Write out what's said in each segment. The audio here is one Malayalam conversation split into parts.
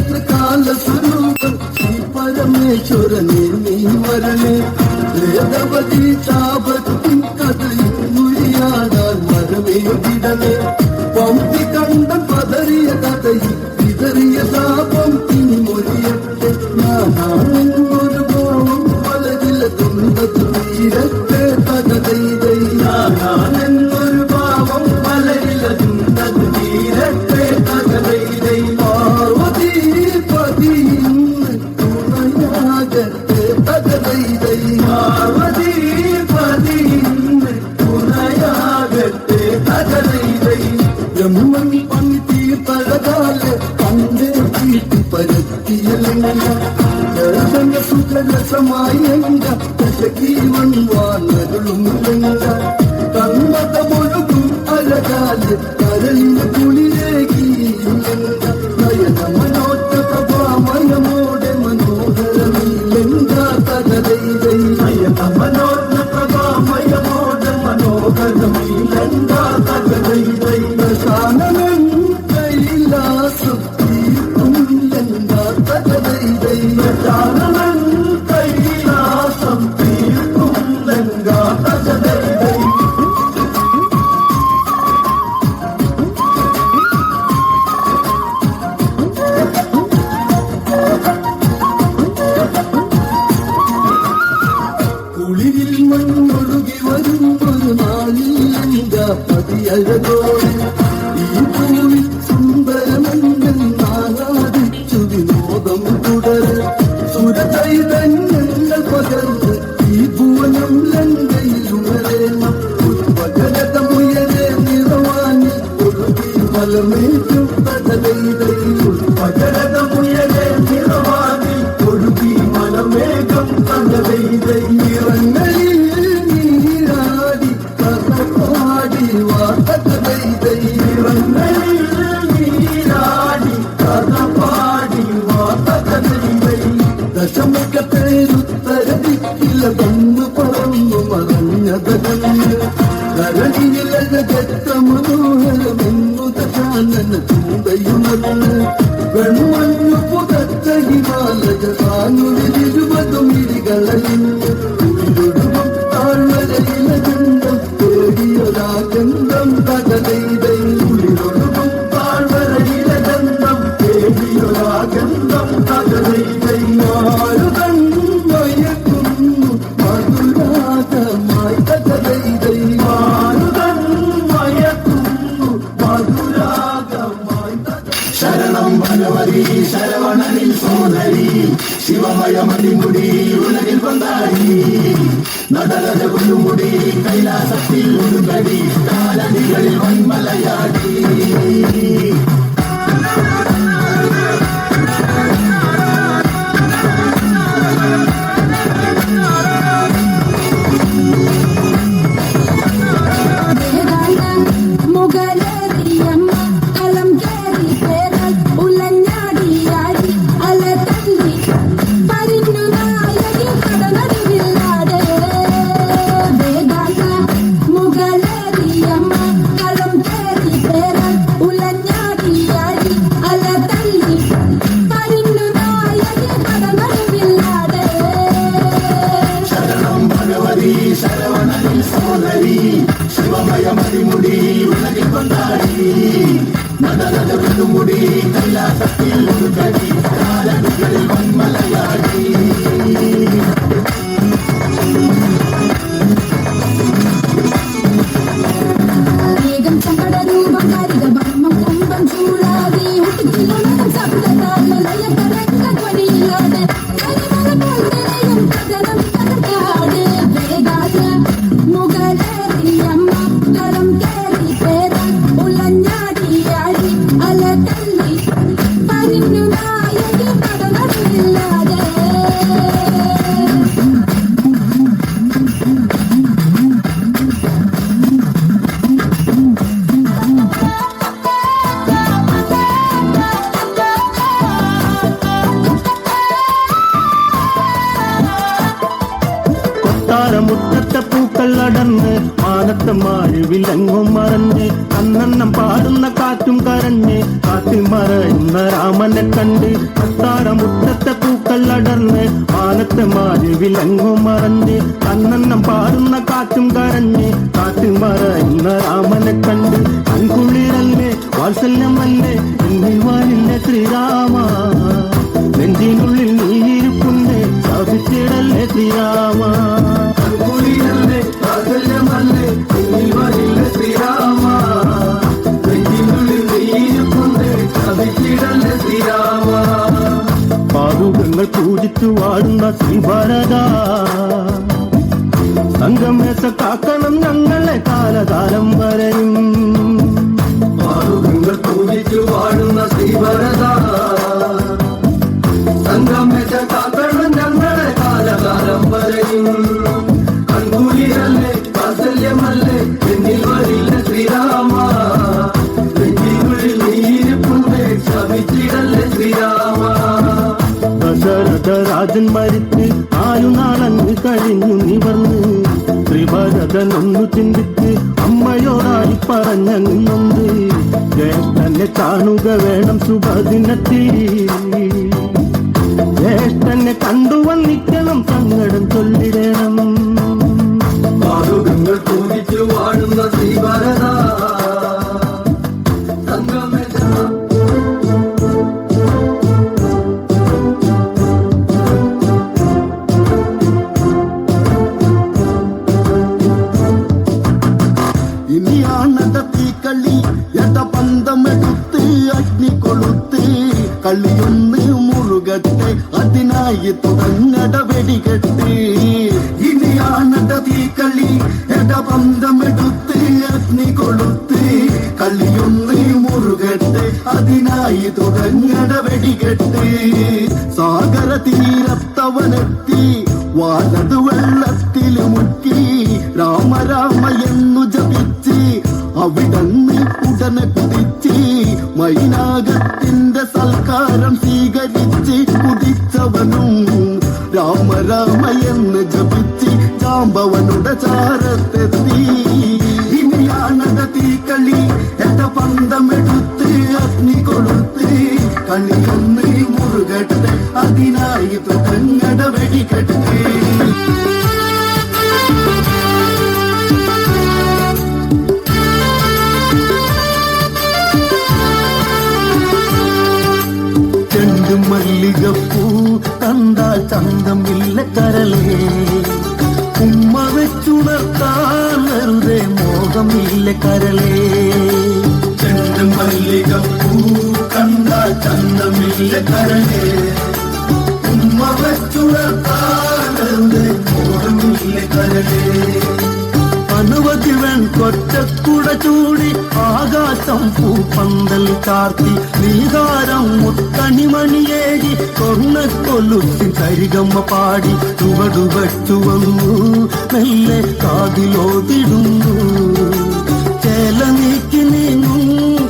త్రికాల స్వరూపం శ్రీ పరమేశ్వర నిర్మీవరణే వేదవతి చావతి కథ ముడియాడాల్ మరమే బిడలే పంపి కండం ജഗത്ത് പകവൈതൈ പാവതി പതിന്ന് തുണയാകട്ടെ പകവൈതൈ ബ്രഹ്മണി പങ്ക്തി പകകാല പണ്ട് വീട്ടി പരത്തിയലങ്ങ ജലതങ്ക സുഖരസമായി എങ്ക ദശകീവൻ വാർന്നകളും തന്നത മുഴുകും അലകാൽ കരലിന് കുളിർ Dindar the. ശിവായ മതിമുടി ഉലകിൽ കൊണ്ടാടി നടനത കുടുമുടി കൈലാസത്തിൽ ഒരു കടി കാലടികളിൽ വൻമലയാടി. you വിലങ്ങു മറഞ്ഞ് അന്നന്നം പാടുന്ന കാറ്റും കരഞ്ഞ് കാറ്റു മറയുന്ന രാമനെ കണ്ട് അൻകുളിരല്ലേ വാത്സല്യമല്ലേ എന്നിൽ വാലില്ല ശ്രീരാമ. നെഞ്ചിനുള്ളിൽ നീയിരിപ്പുണ്ട് സ്ഥാപിച്ചിടല്ലേ ശ്രീരാമ. പൂജിച്ചു വാഴുന്ന ശ്രീഭാരത. സംഗമേശ കാക്കണം ഞങ്ങളെ കാലകാലം വരയും. പൂജിച്ചു വാഴുന്ന ശ്രീഭരതാ. சொல்லிடு അഗ്നി കൊളുത്തി കള്ളിയൊന്നി മുറുകട്ടെ അതിനായി തുടങ്ങട വെടികെട്ട് സാഗര തീരത്തവനെത്തി വാനത് വെള്ളത്തിൽ മുക്കി. രാമരാമ എന്നു ജപിച്ച് അവിടന്ന് ഉടനെ കുതിച്ച് മൈനാഗത്തിന്റെ സൽക്കാരം സ്വീകരിച്ച് കുതിച്ചവനും രാമരാമ എന്ന് ജപിച്ച് ജാമ്പവനുടെ ചാരത്തെത്തി. തീക്കളി എന്റെ പന്തമെടുത്ത് അഗ്നി കൊടുത്ത് കളിയൊന്ന് ചന്തമില്ല കരളേ ഉമ്മ ചൂടി ആകാശം പൂപ്പന്തൽ കാർത്തി നീതാരം മുത്തണിമണിയേകി കൊല്ലുത്തി കരികമ്മ പാടി ചുവടുവച്ചു വന്നു മെല്ലെ കാതിലോതിടുന്നു. ചേല നീക്കി നീങ്ങും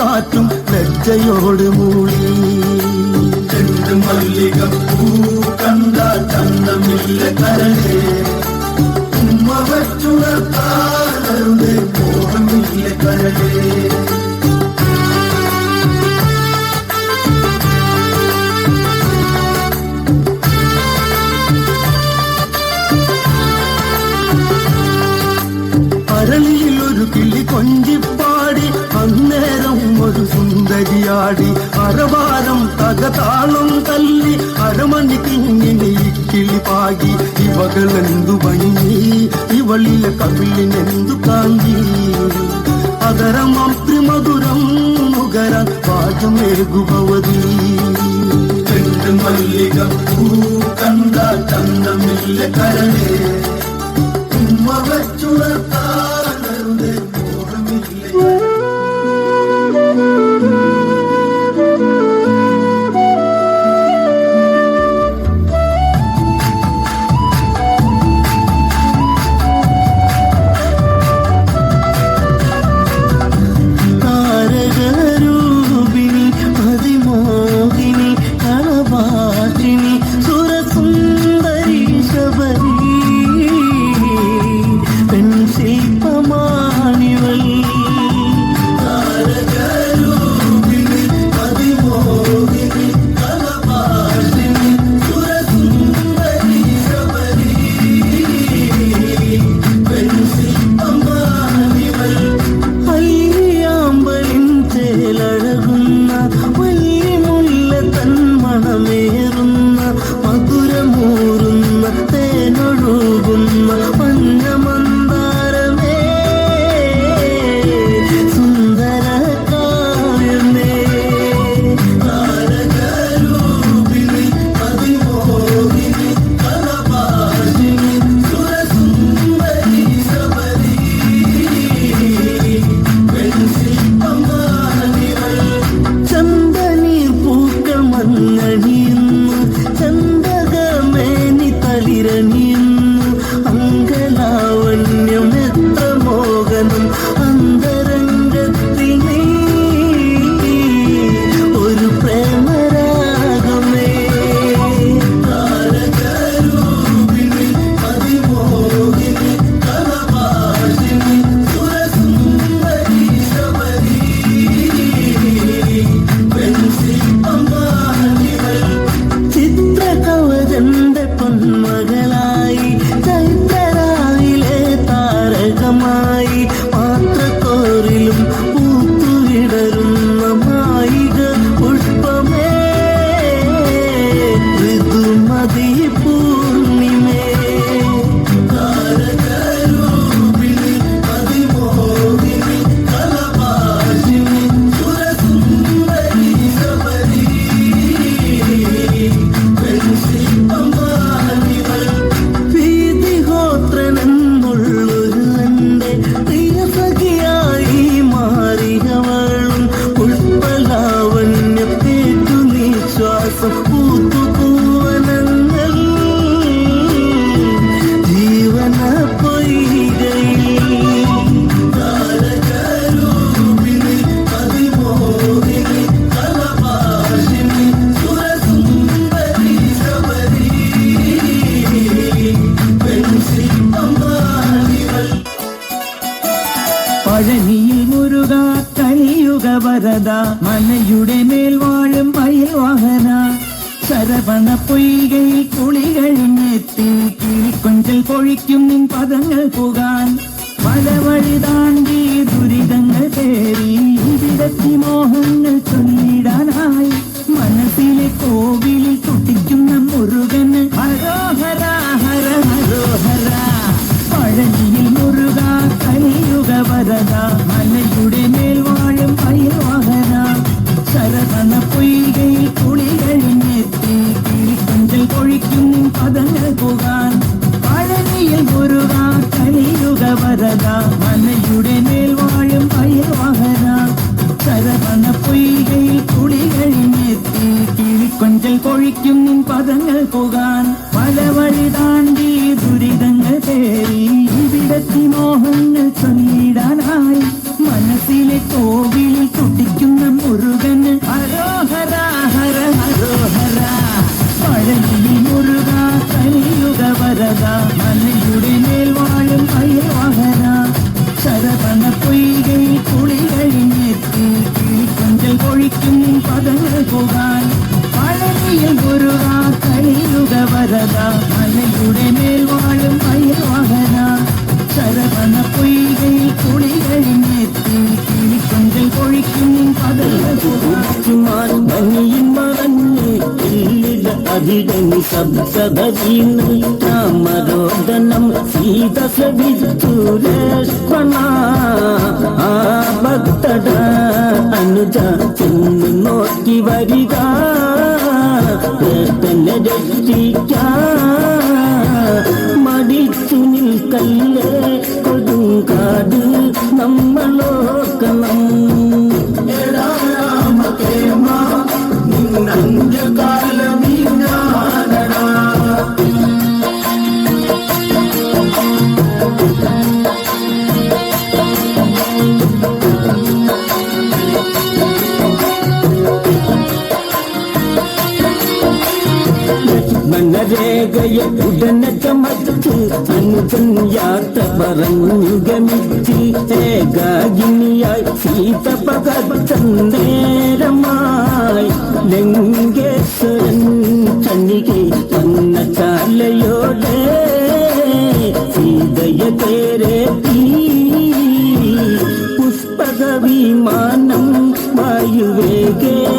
കാറ്റും ലജ്ജയോട് മൂളി. ചെണ്ടു കണ്ടാ ചന്തമില്ല കരളേ. ഉമ്മ വെച്ചുണർത്താറുടെ മോഹമില്ല കരളേ. ഇവകളെന്തു ഭംഗി ഇവളിലെ കവിളിനെന്തു കാന്തി അതരമാത്രി ത്രിമധുരം നുകരാൻ പാചമേകുഭവതി ചെണ്ടു മല്ലിക പൂ കണ്ട ചന്ദമില്ല കരണേ ഉമ്മ വെച്ചുണർത്താറുടെ പദങ്ങൾ പോകാൻ പല വഴി താണ്ടി ദുരിതങ്ങൾ പേറി വിടത്തി മോഹങ്ങൾ ചൊല്ലിടാനായി മനസ്സിലെ കോവിലിൽ തുടിക്കുന്ന മുരുകന് ഹരോഹര ഹര ഹരോഹര പഴനിയിൽ മുരുക കലിയുഗ വരദ മലയുടെ മേൽ വാഴും അയ്യവാഹന ശരവണ പൊയ്കയിൽ കുളി കഴിഞ്ഞെത്തി കിളിക്കൊഞ്ചൽ പൊഴിക്കും നിൻ പദങ്ങൾ പോകാൻ പഴനിയിൽ ഗുരുവ കലിയുഗ വരത മലയുടെ മേൽ വാഴും അയ്യവാഹന ശരവണ പൊയ്കയിൽ കുളി കഴിഞ്ഞെത്തി കിളിക്കൊഞ്ചൽ പൊഴിക്കും അഭിടങ്ങി സബ്സദീന്ന് രാമരോദനം സീത ശ്രവിച്ചു ആ ഭക്തട അനുജ ചെന്ന് നോക്കി വരിക. ഏട്ടനെ രക്ഷിക്കാൻ മടിച്ചു നിൽക്കല്ലേ കൊടുങ്കാട്. നമ്മളോക്കണം சொன்ன சாலையோட சீதைய தேரேத்தி. புஷ்பக விமானம் வாயுவேகே.